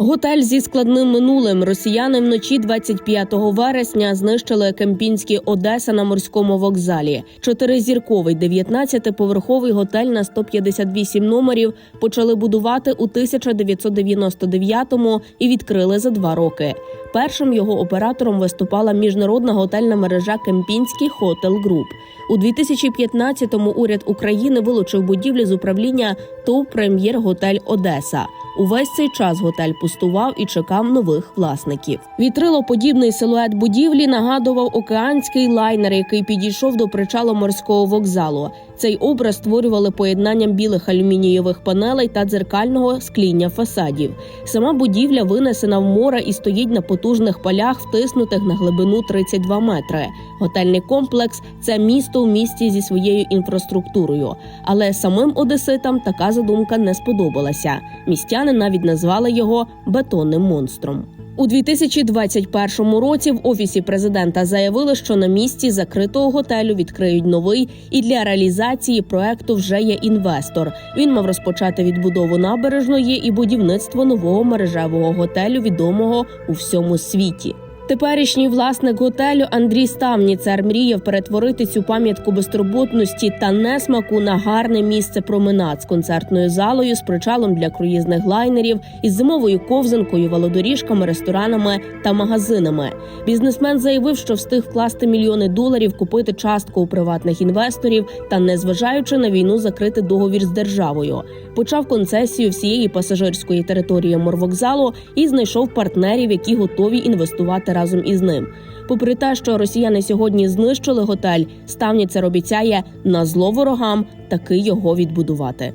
Готель зі складним минулим росіяни вночі 25 вересня знищили Кемпінський Одеса на морському вокзалі. Чотиризірковий 19-поверховий готель на 158 номерів почали будувати у 1999-му і відкрили за два роки. Першим його оператором виступала міжнародна готельна мережа Кемпінський Хотел Груп. У 2015-му уряд України вилучив будівлі з управління ТОВ Прем'єр Готель Одеса. Увесь цей час готель пустував і чекав нових власників. Вітрилоподібний силует будівлі нагадував океанський лайнер, який підійшов до причалу морського вокзалу. Цей образ створювали поєднанням білих алюмінієвих панелей та дзеркального скління фасадів. Сама будівля винесена в море і стоїть на потужних полях, втиснутих на глибину 32 метри. Готельний комплекс це місто в місті зі своєю інфраструктурою. Але самим одеситам така задумка не сподобалася. Містяни навіть назвали його бетонним монстром. У 2021 році в офісі президента заявили, що на місці закритого готелю відкриють новий, і для реалізації проекту вже є інвестор. Він мав розпочати відбудову набережної і будівництво нового мережевого готелю, відомого у всьому світі. Теперішній власник готелю Андрій Ставніцер мріяв перетворити цю пам'ятку безтурботності та несмаку на гарне місце променад з концертною залою, з причалом для круїзних лайнерів, із зимовою ковзанкою, велодоріжками, ресторанами та магазинами. Бізнесмен заявив, що встиг вкласти мільйони доларів, купити частку у приватних інвесторів та, незважаючи на війну, закрити договір з державою. Почав концесію всієї пасажирської території морвокзалу і знайшов партнерів, які готові інвестувати разом із ним. Попри те, що росіяни сьогодні знищили готель, ставніцер обіцяє на зло ворогам таки його відбудувати.